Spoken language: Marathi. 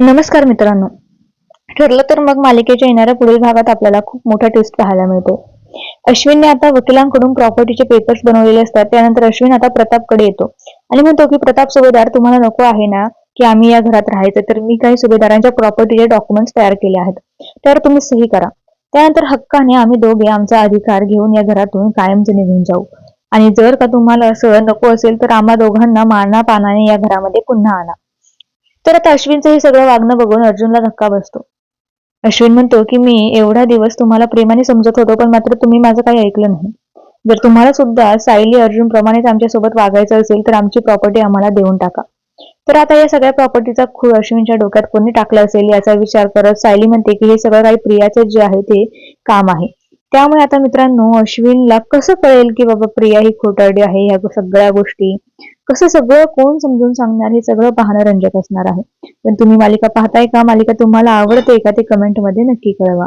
नमस्कार मित्रांनो. ठरलं तर मग मालिकेच्या येणाऱ्या पुढील भागात आपल्याला खूप मोठा ट्विस्ट पाहायला मिळतो. अश्विनने आता वकिलांकडून प्रॉपर्टीचे पेपर्स बनवलेले असतात. त्यानंतर अश्विन आता प्रतापकडे येतो. आणि म्हणतो की प्रताप सुभेदार तुम्हाला नको आहे ना की आम्ही या घरात राहायचं? तर मी काही सुभेदारांच्या प्रॉपर्टीचे डॉक्युमेंट्स तयार केले आहेत. त्यावर तुम्ही सही करा. त्यानंतर हक्काने आम्ही दोघे आमचा अधिकार घेऊन या घरातून कायमचे निघून जाऊ. आणि जर का तुम्हाला असं नको असेल तर आम्हा दोघांना माना पानाने या घरामध्ये पुन्हा आणा. तर आता अश्विनचं हे सगळं वागणं बघून अर्जुनला धक्का बसतो. अश्विन म्हणतो की मी एवढा दिवस तुम्हाला प्रेमाने समजत होतो पण मात्र तुम्ही माझं काही ऐकलं नाही. जर तुम्हाला सुद्धा सायली अर्जुन प्रमाणेच आमच्यासोबत वागायचं असेल तर आमची प्रॉपर्टी आम्हाला देऊन टाका. तर आता या सगळ्या प्रॉपर्टीचा खूळ अश्विनच्या डोक्यात कोणी टाकला असेल याचा विचार करत सायली म्हणते की हे सगळं काही प्रियाचं जे आहे ते काम आहे. त्यामुळे आता मित्रांनो अश्विनला कसं कळेल की बाबा प्रिया ही खोटारडी आहे ह्या सगळ्या गोष्टी कसं सगळं कोण समजून सांगणार हे सगळं पाहणं रंजक असणार आहे. पण तुम्ही मालिका पाहताय का? मालिका तुम्हाला आवडते का? ते कमेंटमध्ये नक्की कळवा.